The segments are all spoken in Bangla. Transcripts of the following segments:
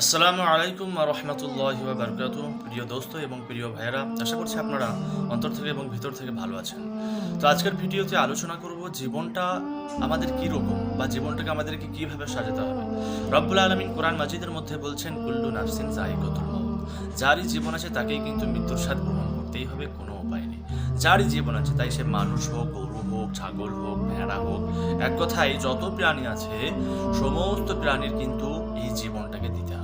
আসসালামু আলাইকুম রহমতুল্লাহ বারকাত প্রিয় দোস্ত এবং প্রিয় ভাইয়েরা, আশা করছি আপনারা অন্তর থেকে এবং ভিতর থেকে ভালো আছেন। তো আজকের ভিডিওতে আলোচনা করব জীবনটা আমাদের কি রকম বা জীবনটাকে আমাদেরকে কীভাবে সাজাতে হবে। রব্বুল আলমিন কোরআন মাজিদের মধ্যে বলছেন, কুল্লু নাফসিন জাইকতুল মউত। যারই জীবন আছে তাকেই কিন্তু মৃত্যুর স্বাদ গ্রহণ করতেই হবে, কোনো উপায় নেই। যারই জীবন আছে তাই সে মানুষ হোক, গরু হোক, ছাগল হোক, ভেড়া হোক, এক কথায় যত প্রাণী আছে, সমস্ত প্রাণীর কিন্তু এই জীবনটাকে দিতে হবে।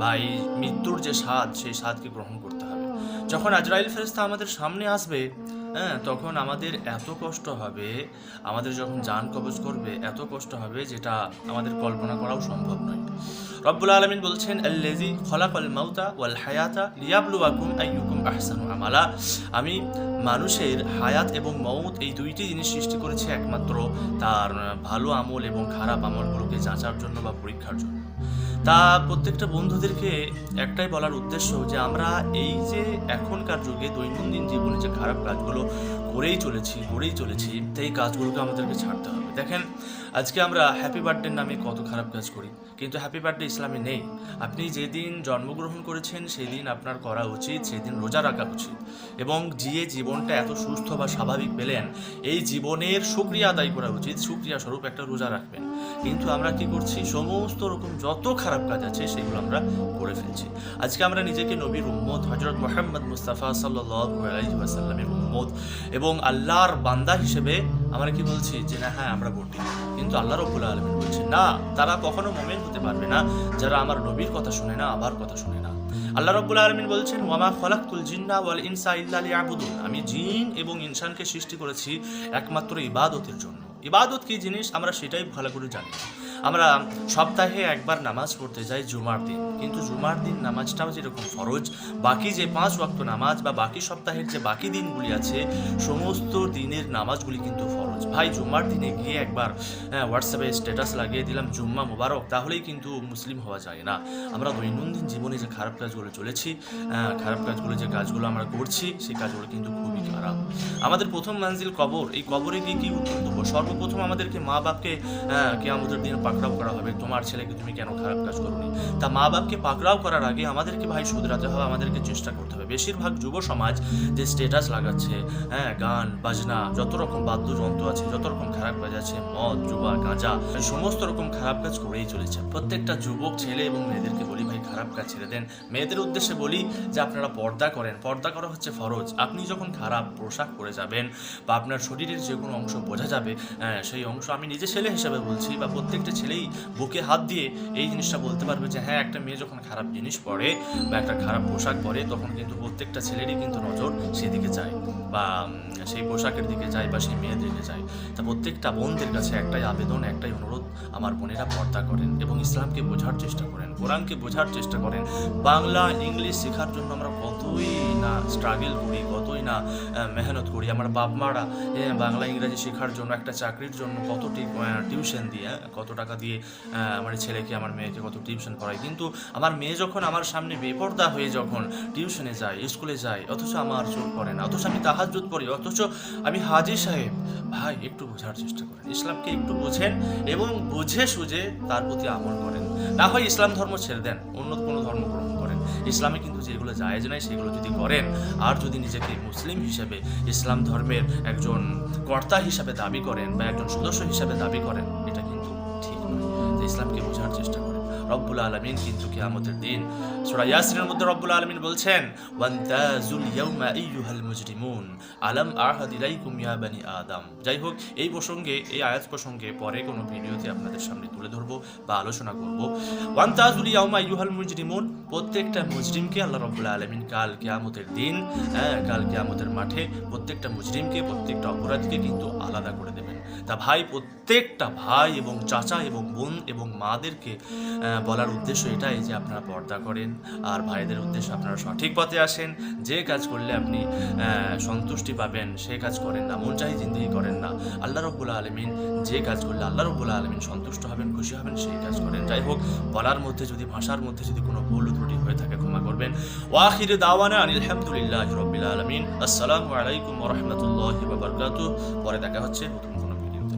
বা এই মৃত্যুর যে স্বাদ, সেই স্বাদকে গ্রহণ করতে হবে। যখন আজরাইল ফেরেস্তা আমাদের সামনে আসবে হ্যাঁ তখন আমাদের এত কষ্ট হবে, আমাদের যখন যান কবজ করবে, এত কষ্ট হবে যেটা আমাদের কল্পনা করাও সম্ভব নয়। রব্বুল আলমিন বলছেন আল্লেজি খলাকল মাউতা ওয়াল হায়াতা লিয়াবলুয়াকুম আইয়ুকুম আহসানু আমালা। আমি মানুষের হায়াত এবং মৌত এই দুইটি জিনিস সৃষ্টি করেছি একমাত্র তার ভালো আমল এবং খারাপ আমলগুলোকে যাচার জন্য বা পরীক্ষার জন্য। তা প্রত্যেকটা বন্ধুদেরকে একটাই বলার উদ্দেশ্য যে আমরা এই যে এখনকার যুগে দৈনন্দিন জীবনে যে খারাপ কাজগুলো করেই চলেছি করেই চলেছি, সেই কাজগুলোকে আমাদেরকে ছাড়তে হবে। দেখেন, আজকে আমরা হ্যাপি বার্থডের নামে কত খারাপ কাজ করি। কিন্তু হ্যাপি বার্থডে ইসলামে নেই। আপনি যেদিন জন্মগ্রহণ করেছেন সেই দিন আপনার করা উচিত সেই দিন রোজা রাখা উচিত। এবং যে জীবনটা এত সুস্থ বা স্বাভাবিক পেলেন, এই জীবনের সুক্রিয়া আদায় করা উচিত। সুক্রিয়া স্বরূপ একটা রোজা রাখবেন। কিন্তু আমরা কি করছি? সমস্ত রকম যত খারাপ কাজ আছে, সেগুলো আমরা করে ফেলছি। আজকে আমরা নিজেকে নবীর উম্মত হজরত মোহাম্মদ মুস্তাফা সাল্লাসাল্লামের উম্মত এবং আল্লাহর বান্দা হিসেবে আমরা কি বলছি যে না হ্যাঁ আমরা বটি। কিন্তু আল্লাহ রব্বুল আলমিন বলছে না, তারা কখনো মোমেন হতে পারবে না। যারা আমার নবীর কথা শুনে না, আমার কথা শুনে না। আল্লাহ রব্বুল আলমিন বলছেন ওয়ামা খলাকুল জিন্না ওয়াল ইনসা ইল্লা আবুদুল আমি জিন এবং ইনসানকে সৃষ্টি করেছি একমাত্র ইবাদতের জন্য। ইবাদত কি জিনিস? আমরা সেটাই ভালো করে জানি। আমরা সপ্তাহে একবার নামাজ পড়তে যাই জুমার দিন। কিন্তু জুমার দিন নামাজটাও যেরকম ফরজ বাকি যে পাঁচ ওয়াক্ত নামাজ বা বাকি সপ্তাহের যে বাকি দিনগুলি আছে সমস্ত দিনের নামাজগুলি কিন্তু ফরজ। ভাই জুমার দিনে গিয়ে একবার হ্যাঁ, হোয়াটসঅ্যাপে স্ট্যাটাস লাগিয়ে দিলাম জুম্মা মোবারক তাহলেই কিন্তু মুসলিম হওয়া যায় না। আমরা দৈনন্দিন জীবনে যে খারাপ কাজগুলো চলেছি খারাপ কাজগুলো যে কাজগুলো আমরা করছি সেই কাজগুলো কিন্তু খুবই খারাপ। আমাদের প্রথম মানজিল কবর এই কবরে গিয়ে কি উত্তর দেবো? সর্বপ্রথম আমাদেরকে মা বাপকে হ্যাঁ, আমাদের দিন পাকড়াও করা হবে। তোমার ছেলেকে তুমি কেন খারাপ কাজ করোনি? তা মা বাপকে পাকড়াও করার আগে আমাদেরকে ভাই শুধরাতে হবে, আমাদেরকে চেষ্টা করতে হবে। বেশিরভাগ যুব সমাজ যে স্টেটাস লাগাচ্ছে হ্যাঁ গান, বাজনা, যত রকম বাদ্যযন্ত্র আছে, যত রকম খারাপ কাজ আছে, মদ, জুয়া, গাঁজা সমস্ত রকম খারাপ কাজ করেই চলেছে। প্রত্যেকটা যুবক, ছেলে এবং মেয়েদেরকে বলি খারাপ কাজ ছেড়ে দেন। মেয়েদের উদ্দেশ্যে বলি যে আপনারা পর্দা করেন। পর্দা করা হচ্ছে ফরজ। আপনি যখন খারাপ পোশাক পরে যাবেন বা আপনার শরীরের যে কোনো অংশ বোঝা যাবে হ্যাঁ, সেই অংশ আমি নিজে ছেলে হিসাবে বলছি বা প্রত্যেকটা ছেলেই বুকে হাত দিয়ে এই জিনিসটা বলতে পারবে যে হ্যাঁ একটা মেয়ে যখন খারাপ জিনিস পরে বা একটা খারাপ পোশাক পরে তখন কিন্তু প্রত্যেকটা ছেলেরই কিন্তু নজর সেদিকে যায় বা সেই পোশাকের দিকে যায় বা সেই মেয়ের দিকে যায়। তা প্রত্যেকটা বোনদের কাছে একটাই আবেদন একটাই অনুরোধ আমার বোনেরা পর্দা করেন এবং ইসলামকে বোঝার চেষ্টা করেন। কোরআনকে বোঝার চেষ্টা করেন। বাংলা, ইংলিশ শেখার জন্য আমরা কতই না স্ট্রাগল করি, কতই না মেহনত করি। আমার বাপ মারা বাংলা, ইংরাজি শেখার জন্য একটা চাকরির জন্য কত টিউশন দিয়ে কত টাকা দিয়ে আমার ছেলেকে, আমার মেয়েকে কত টিউশন পড়াই কিন্তু আমার মেয়ে যখন আমার সামনে বেপর্দা হয়ে যখন টিউশনে যায় স্কুলে যায়, অথচ আমার চোখ পড়ে না, অথচ আমি তাহাজুদ পড়ি, অথচ আমি হাজি সাহেব, ভাই, একটু বোঝার চেষ্টা করেন। ইসলামকে একটু বোঝেন এবং বুঝে সুঝে তার প্রতি আমল করেন। না হয় ইসলাম ধর্ম ছেড়ে দেন, অন্য কোনো ধর্ম গ্রহণ করেন। ইসলামে কিন্তু যেগুলো জায়েজ নাই, সেগুলো যদি করেন, আর যদি নিজেকে মুসলিম হিসেবে ইসলাম ধর্মের একজন কর্তা হিসাবে দাবি করেন বা একজন সদস্য হিসাবে দাবি করেন, এটা কিন্তু ঠিক নয়। ইসলামকে বোঝার চেষ্টা করেন। রব্বুল আলমিন কিন্তু কিয়ামতের দিন সূরা ইয়াসিনের মধ্যে রব্বুল আলমিন বলছেন ওয়ান্তাজুল ইয়াউমা আইয়ুহাল মুজরিমুন, আলাম আহাদ ইলাইকুম ইয়া আদম? যাই হোক এই প্রসঙ্গে, এই আয়াত প্রসঙ্গে পরে কোনো ভিডিওতে আপনাদের সামনে তুলে ধরবো বা আলোচনা করব। ওয়ান্তাজুল ইয়াউমা আইয়ুহাল মুজরিমুন প্রত্যেকটা মুজরিমকে আল্লাহ রব্বুল আলমিন কাল কেয়ামতের দিন হ্যাঁ কাল কেয়ামতের মাঠে প্রত্যেকটা মুজরিমকে, প্রত্যেকটা অপরাধীকে কিন্তু আলাদা করে দেবেন। তা ভাই, প্রত্যেকটা ভাই এবং চাচা এবং বোন এবং মাদেরকে বলার উদ্দেশ্য এটাই যে আপনারা পর্দা করেন আর ভাইদের উদ্দেশ্যে আপনারা সঠিক পথে আসেন। যে কাজ করলে আপনি সন্তুষ্টি পাবেন, সে কাজ করেন না, মন চাহি জিন্দিগি করেন না। আল্লাহ রব্বুল আলমিন যে কাজ করলে আল্লাহ রব্বুল আলমিন সন্তুষ্ট হবেন, খুশি হবেন, সেই কাজ করেন। যাই হোক, বলার মধ্যে যদি, ভাষার মধ্যে যদি কোনো ভুল ত্রুটি হয়ে থাকে, ক্ষমা করবেন। ওয়াখির দাওয়ানা আনিল হামদুলিল্লাহ রবিল আলমিন। আসসালামু আলাইকুম রহমতুল্লাহ পরে দেখা হচ্ছে নতুন